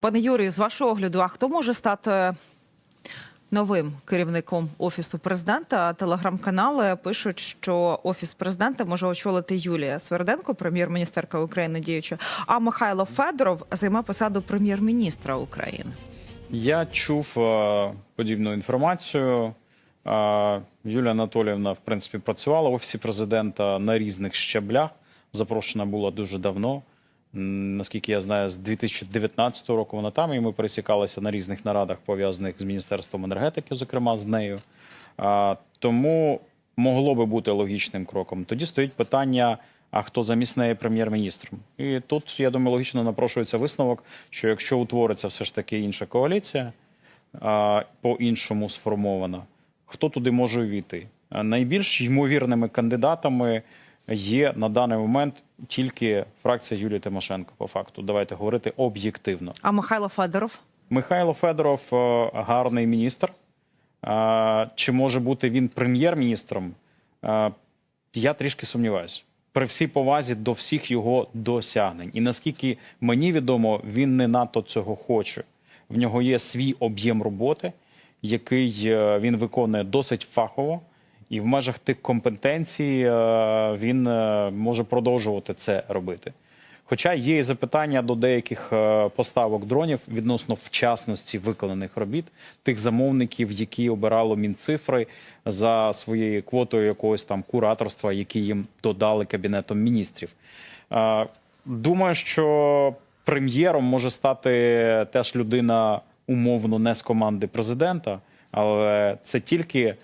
Пане Юрію, з вашого огляду, а хто може стати новим керівником офісу президента? Телеграм-канали пишуть, що офіс президента може очолити Юлія Сверденко, прем'єр-міністерка України діюча, а Михайло Федоров займе посаду прем'єр-міністра України. Я чув е, подібну інформацію. Е, Юлія Анатоліївна, в принципі, працювала в офісі президента на різних щаблях. Запрошена була дуже давно. Наскільки я знаю, з 2019 року вона там, і ми пересікалися на різних нарадах, пов'язаних з Міністерством енергетики, зокрема з нею. Тому могло би бути логічним кроком. Тоді стоїть питання. А хто замість неї прем'єр-міністром? І тут я думаю, логічно напрошується висновок, що якщо утвориться все ж таки інша коаліція, а, по-іншому сформована, хто туди може увійти? Найбільш ймовірними кандидатами є на даний момент тільки фракція Юлії Тимошенко. По факту, давайте говорити об'єктивно. А Михайло Федоров? Михайло Федоров е, гарний міністр. Е, Чи може бути він прем'єр-міністром? Е, Я трішки сумніваюся. При всій повазі до всіх його досягнень. І наскільки мені відомо, він не надто цього хоче. В нього є свій об'єм роботи, який він виконує досить фахово, і в межах тих компетенцій е, він е, може продовжувати це робити. Хоча є і запитання до деяких е, поставок дронів відносно вчасності виконаних робіт тих замовників, які обирало мінцифри за своєю квотою якогось там кураторства, які їм додали кабінетом міністрів. Думаю, що прем'єром може стати теж людина умовно не з команди президента, але це тільки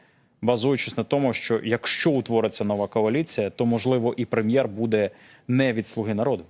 базуючись на тому, що якщо утвориться нова коаліція, то можливо і прем'єр буде не від слуги народу.